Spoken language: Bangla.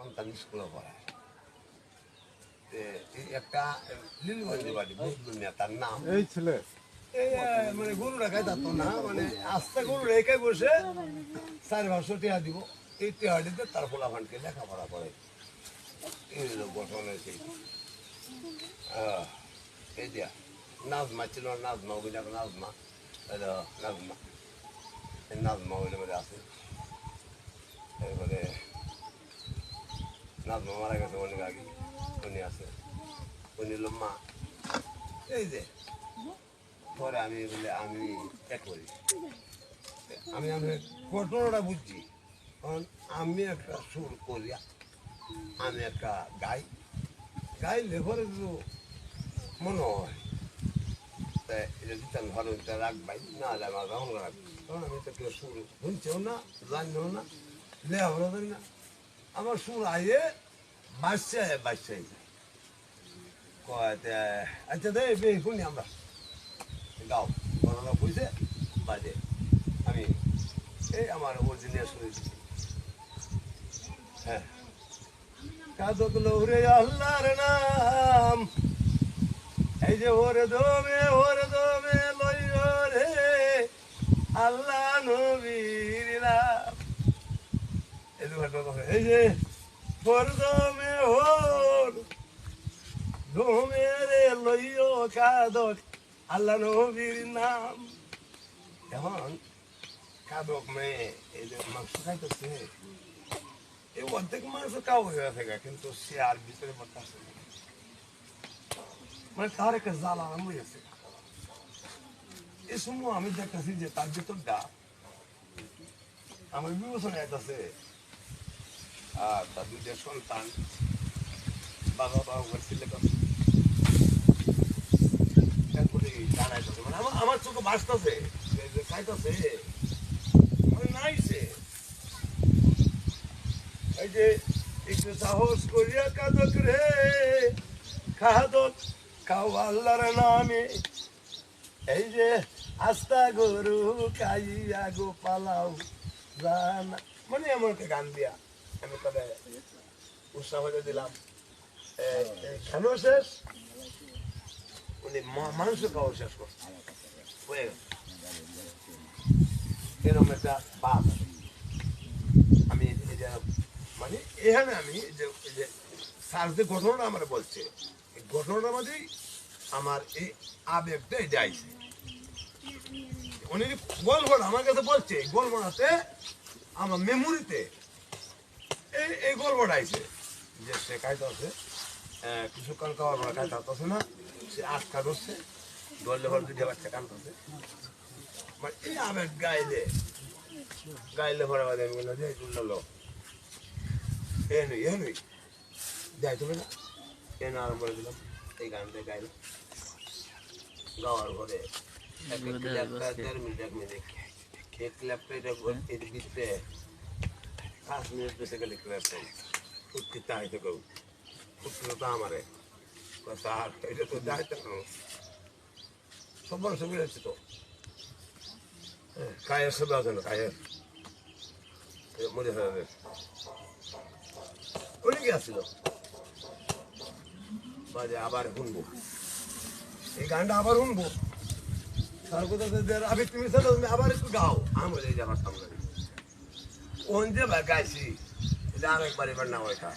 সন্তান স্কুলে পড়ায় একটা লীলগঞ্জে বাড়ি বুঝলুন না তার নাম। এই ছেলে। মানে গরু রাখাই থাকতো না মানে আস্তে গরু রেখে বসে চার পাঁচশো টিয়া দিব। এই টিয়াটিতে তার ফোলাফানকে লেখাপড়া করে। এই হলো গঠন হয়েছে। এই দিয়া নাজমা ছিল নাজমা অভিনয় নাজমা। নাজমা। নাজমা অভিনয় আছে। এরপরে নাজমা মারা গেছে অনেক আগে উনি আছে উনি হলো মা এই যে পরে আমি বলে আমি এক করি আমি আমি ঘটনাটা বুঝছি কারণ আমি একটা সুর করিয়া আমি একটা গাই গাই লেখরে তো মনে হয় তা এটা দিতাম ঘরে দিতে রাখবাই না হলে আমার গ্রহণ রাখব কারণ আমি তো কেউ সুর শুনছেও না জানছেও না লেখাপড়া জানি না আমার সুর আইয়ে বাচ্চা বাচ্চাই কয় তে, আচ্ছা দে বে শুনি আমরা। গাও করোনা বুঝছে বাজে। আমি এই আমার অরিজিনাল শুনে হ্যাঁ। কাদক লৌরে আল্লাহর নাম। এই যে ওরে দমে ওরে দমে লইল রে আল্লাহ নবীর নাম এই যে ঘটনা কথা, এই যে ওর দমে ওর দমে রে লইও কাদক আল্লাহ নবীর নাম। এখন কাদক মেয়ে এই যে মাংস খাইতেছে। এই অর্ধেক মাংস কাউ হয়ে গা, কিন্তু সে আর ভিতরে পড়তেছে মানে তার একটা জাল আরম্ভ হয়েছে এই সময় আমি দেখতেছি যে তার ভিতরটা আমার বিবেচনা আইতাছে আর তার দুইটা সন্তান, বাবা বাবা করছিল মানে আমার চোখে বাঁচতেছে খাইতেছে এই যে সাহস করিয়া কাদক রে। খাদক খাও নামে। এই যে আস্তা গরু খাইয়া গো পালাও জানা মানে এমন একটা গান দিয়া। আমি তবে উৎসাহ দিলাম। কেন শেষ? উনি মাংস খাওয়া শেষ করছে। এরকম একটা বাপ আমি মানে এখানে আমি যে স্যার যে ঘটনাটা আমার বলছে, এই ঘটনাটার মধ্যেই আমার এই আবেগটা এটা আইছে। উনি যে গল্পটা আমার কাছে বলছে গল্পটাতে আমার মেমোরিতে এই এই যে সে খাইতে আছে কিছুক্ষণ খাওয়ার পরে হতেছে না, সে আটকা ধরছে ধরলে পরে দুটো বাচ্চা কানতেছে মানে এই আবেগ গাইলে গাইলে পরে বাদে আমি বললাম, যে তুললো এ নই, এ যাই তুমি না। এ না আরম্ভ দিলাম, এই গানটা গাইলাম গাওয়ার ঘরে এক এক ক্লাবটা দেড় মিনিট, এক মিনিট, এক ক্লাবটা এটা এর ভিতরে পাঁচ মিনিট বেঁচে গেলে ক্লাবটা উঠতে চাইতে কেউ। উঠতে তো আমারে। আর এটা তো যাইতে কেন সব মানুষ মিলেছে তো। হ্যাঁ, কায়ের সব আছে না কায়ের। মনে হবে কি আসছিল বাজে আবার শুনব। এই গানটা আবার শুনব। তার কথা যে তুমি আবার একটু গাও। আমি বলে যাবার সামনে। কোন যে বা গাইছি এটা একবার এবার না ওইটা